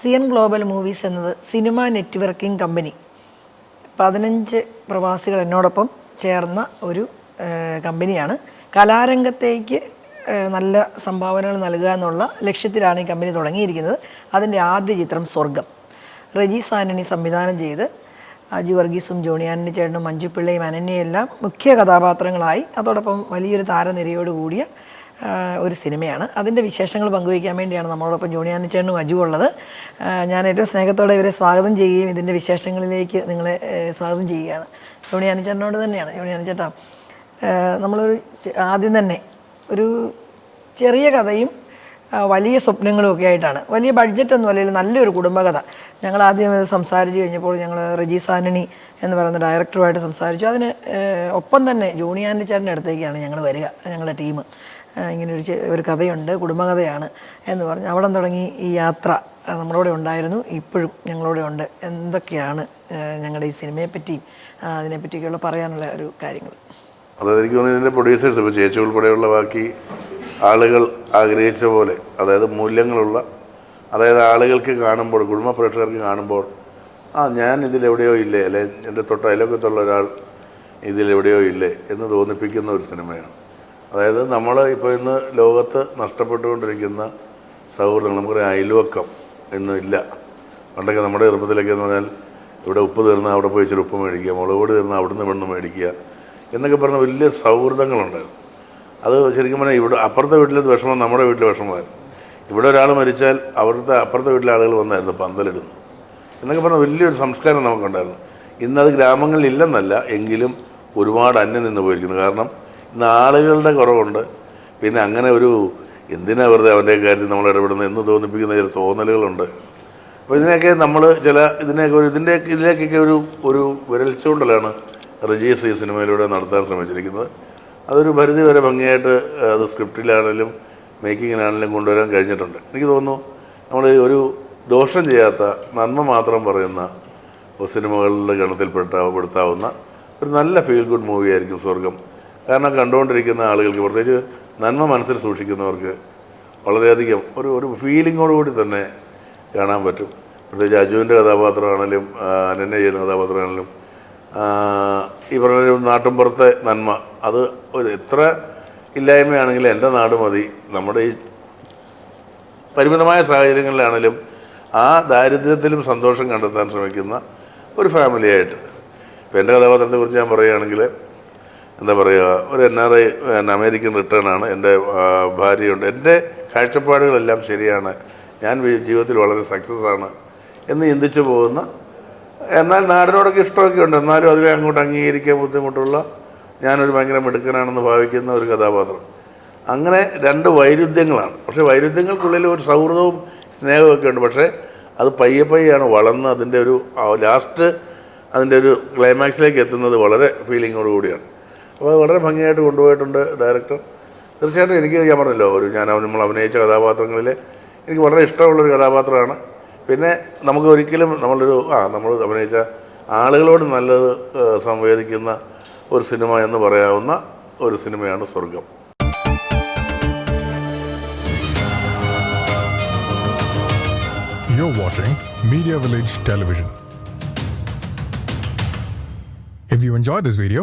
C N global movies എന്നത് cinema networking company. പതിനഞ്ച് പ്രവാസികൾ എന്നോടൊപ്പം ചേർന്ന ഒരു കമ്പനിയാണ്. കലാരംഗത്തേക്ക് നല്ല സംഭാവനകൾ നൽകുക എന്നുള്ള ലക്ഷ്യത്തിലാണ് ഈ കമ്പനി തുടങ്ങിയിരിക്കുന്നത്. അതിന്റെ ആദ്യ ചിത്രം സ്വർഗം റജി സാനണി സംവിധാനം ചെയ്ത് അജു വർഗീസും ജോണി ആനണി ചേട്ടനും മഞ്ജുപിള്ളയും അനന്യയെല്ലാം മുഖ്യ കഥാപാത്രങ്ങളായി. അതോടൊപ്പം വലിയൊരു താരനിരയോട് കൂടിയ ഒരു സിനിമയാണ്. അതിന്റെ വിശേഷങ്ങൾ പങ്കുവയ്ക്കാൻ വേണ്ടിയാണ് നമ്മളോടൊപ്പം ജോണിയാനി ചേട്ടനും അജു ഉള്ളത്. ഞാൻ ഏറ്റവും സ്നേഹത്തോടെ ഇവരെ സ്വാഗതം ചെയ്യുകയും ഇതിന്റെ വിശേഷങ്ങളിലേക്ക് നിങ്ങളെ സ്വാഗതം ചെയ്യുകയാണ്. ജോണിയാനി ചേട്ടനോട് തന്നെയാണ്. ജോണിയാനി ചേട്ടാ നമ്മളൊരു ആദ്യം തന്നെ ഒരു ചെറിയ കഥയും വലിയ സ്വപ്നങ്ങളും ഒക്കെ ആയിട്ടാണ്. വലിയ ബഡ്ജറ്റ് ഒന്നും അല്ലെങ്കിൽ നല്ലൊരു കുടുംബകഥ. ഞങ്ങൾ ആദ്യം സംസാരിച്ച് കഴിഞ്ഞപ്പോൾ ഞങ്ങൾ റജി സാനണി എന്ന് പറയുന്ന ഡയറക്ടറുമായിട്ട് സംസാരിച്ചു. അതിന് ഒപ്പം തന്നെ ജോണി ആന്റി ചേട്ടന്റെ അടുത്തേക്കാണ് ഞങ്ങൾ വരിക ഞങ്ങളുടെ ടീം. ഇങ്ങനെ ഒരു ഒരു കഥയുണ്ട് കുടുംബകഥയാണ് എന്ന് പറഞ്ഞ് അവിടെ തുടങ്ങി ഈ യാത്ര നമ്മളോടെ ഉണ്ടായിരുന്നു ഇപ്പോഴും ഞങ്ങളോടെ ഉണ്ട്. എന്തൊക്കെയാണ് ഞങ്ങളുടെ ഈ സിനിമയെപ്പറ്റിയും അതിനെ അതിനെപ്പറ്റിയൊക്കെയുള്ള പറയാനുള്ള ഒരു കാര്യങ്ങൾ. അതായത് എനിക്ക് തോന്നുന്നു ഇതിന്റെ പ്രൊഡ്യൂസേഴ്സ് ഇപ്പോൾ ചേച്ചി ഉൾപ്പെടെയുള്ള ബാക്കി ആളുകൾ ആഗ്രഹിച്ച പോലെ അതായത് മൂല്യങ്ങളുള്ള അതായത് ആളുകൾക്ക് കാണുമ്പോൾ കുടുംബ പ്രേക്ഷകർക്ക് കാണുമ്പോൾ ആ ഞാൻ ഇതിലെവിടെയോ ഇല്ലേ അല്ലെ എന്റെ തൊട്ട അയലൊക്കത്തുള്ള ഒരാൾ ഇതിലെവിടെയോ ഇല്ലേ എന്ന് തോന്നിപ്പിക്കുന്ന ഒരു സിനിമയാണ്. അതായത് നമ്മൾ ഇപ്പോൾ ഇന്ന് ലോകത്ത് നഷ്ടപ്പെട്ടുകൊണ്ടിരിക്കുന്ന സൗഹൃദങ്ങൾ നമുക്കൊരു അയൽവക്കം ഇന്നും ഇല്ല. പണ്ടൊക്കെ നമ്മുടെ ചെറുപ്പത്തിലൊക്കെ എന്ന് പറഞ്ഞാൽ ഇവിടെ ഉപ്പ് തീർന്നാൽ അവിടെ പോയി ഇച്ചിരി ഉപ്പ് മേടിക്കുക മുളക് പൊടി തീർന്നാൽ അവിടുന്ന് വെണ്ണ് മേടിക്കുക എന്നൊക്കെ പറഞ്ഞ വലിയ സൗഹൃദങ്ങളുണ്ടായിരുന്നു. അത് ശരിക്കും പറഞ്ഞാൽ ഇവിടെ അപ്പുറത്തെ വീട്ടിലെ വിഷമം നമ്മുടെ വീട്ടിലെ വിഷമമായിരുന്നു. ഇവിടെ ഒരാൾ മരിച്ചാൽ അവിടുത്തെ അപ്പുറത്തെ വീട്ടിലെ ആളുകൾ വന്നായിരുന്നു പന്തലിടുന്നു എന്നൊക്കെ പറഞ്ഞാൽ വലിയൊരു സംസ്കാരം നമുക്കുണ്ടായിരുന്നു. ഇന്നത് ഗ്രാമങ്ങളിൽ ഇല്ലെന്നല്ല എങ്കിലും ഒരുപാട് അന്യം നിന്ന് പോയിരിക്കുന്നു. കാരണം ആളുകളുടെ കുറവുണ്ട്. പിന്നെ അങ്ങനെ ഒരു എന്തിനാ വെറുതെ അവന്റെ കാര്യത്തിൽ നമ്മൾ ഇടപെടുന്നത് എന്ന് തോന്നിപ്പിക്കുന്ന ചില തോന്നലുകളുണ്ട്. അപ്പോൾ ഇതിനെയൊക്കെ നമ്മൾ ചില ഇതിനെയൊക്കെ ഒരു ഇതിന്റെ ഇതിലേക്കൊക്കെ ഒരു ഒരു വിരൽച്ചുകൊണ്ടലാണ് റജീസ് ഈ സിനിമയിലൂടെ നടത്താൻ ശ്രമിച്ചിരിക്കുന്നത്. അതൊരു പരിധി വരെ ഭംഗിയായിട്ട് അത് സ്ക്രിപ്റ്റിലാണെങ്കിലും മേക്കിങ്ങിനാണെങ്കിലും കൊണ്ടുവരാൻ കഴിഞ്ഞിട്ടുണ്ട്. എനിക്ക് തോന്നുന്നു നമ്മൾ ഒരു ദോഷം ചെയ്യാത്ത നന്മ മാത്രം പറയുന്ന സിനിമകളുടെ ഗണത്തിൽപ്പെട്ട പെടുത്താവുന്ന ഒരു നല്ല ഫീൽ ഗുഡ് മൂവി ആയിരിക്കും സ്വർഗം കാരണം കണ്ടുകൊണ്ടിരിക്കുന്ന ആളുകൾക്ക് പ്രത്യേകിച്ച് നന്മ മനസ്സിൽ സൂക്ഷിക്കുന്നവർക്ക് വളരെയധികം ഒരു ഒരു ഫീലിങ്ങോടുകൂടി തന്നെ കാണാൻ പറ്റും. പ്രത്യേകിച്ച് അജുവിന്റെ കഥാപാത്രമാണെങ്കിലും അനന്യ ചെയ്യുന്ന കഥാപാത്രമാണെങ്കിലും ഈ പറഞ്ഞ നാട്ടിൻപുറത്തെ നന്മ അത് ഒരു എത്ര ഇല്ലായ്മയാണെങ്കിലും എന്റെ നാട് മതി. നമ്മുടെ ഈ പരിമിതമായ സാഹചര്യങ്ങളിലാണെങ്കിലും ആ ദാരിദ്ര്യത്തിലും സന്തോഷം കണ്ടെത്താൻ ശ്രമിക്കുന്ന ഒരു ഫാമിലിയായിട്ട് ഇപ്പം എന്റെ കഥാപാത്രത്തെക്കുറിച്ച് ഞാൻ പറയുകയാണെങ്കിൽ എന്താ പറയുക ഒരു N R I American return ആണ്. എന്റെ ഭാര്യയുണ്ട്. എന്റെ കാഴ്ചപ്പാടുകളെല്ലാം ശരിയാണ്. ഞാൻ ജീവിതത്തിൽ വളരെ സക്സസ് ആണ് എന്ന് ചിന്തിച്ചു പോകുന്ന എന്നാൽ നാടിനോടൊക്കെ ഇഷ്ടമൊക്കെ ഉണ്ട്. എന്നാലും അതിനെ അങ്ങോട്ട് അംഗീകരിക്കാൻ ബുദ്ധിമുട്ടുള്ള ഞാനൊരു ഭയങ്കര മിടുക്കനാണെന്ന് ഭാവിക്കുന്ന ഒരു കഥാപാത്രം. അങ്ങനെ രണ്ട് വൈരുദ്ധ്യങ്ങളാണ്. പക്ഷേ വൈരുദ്ധ്യങ്ങൾക്കുള്ളിൽ ഒരു സൗഹൃദവും സ്നേഹവും ഒക്കെ ഉണ്ട്. പക്ഷേ അത് പയ്യെ പയ്യാണ് വളർന്ന് അതിന്റെ ഒരു ലാസ്റ്റ് അതിന്റെ ഒരു ക്ലൈമാക്സിലേക്ക് എത്തുന്നത് വളരെ ഫീലിങ്ങോട് കൂടിയാണ്. അപ്പോൾ വളരെ ഭംഗിയായിട്ട് കൊണ്ടുപോയിട്ടുണ്ട് ഡയറക്ടർ. തീർച്ചയായിട്ടും എനിക്ക് ഞാൻ പറഞ്ഞല്ലോ ഒരു ഞാൻ നമ്മൾ അഭിനയിച്ച കഥാപാത്രങ്ങളിൽ എനിക്ക് വളരെ ഇഷ്ടമുള്ളൊരു കഥാപാത്രമാണ്. പിന്നെ നമുക്ക് ഒരിക്കലും നമ്മളൊരു ആ നമ്മൾ അഭിനയിച്ച ആളുകളോട് നല്ലത് സംവേദിക്കുന്ന ഒരു സിനിമ എന്ന് പറയാവുന്ന ഒരു സിനിമയാണ് സ്വർഗം You're watching Media Village Television. If you enjoyed this video,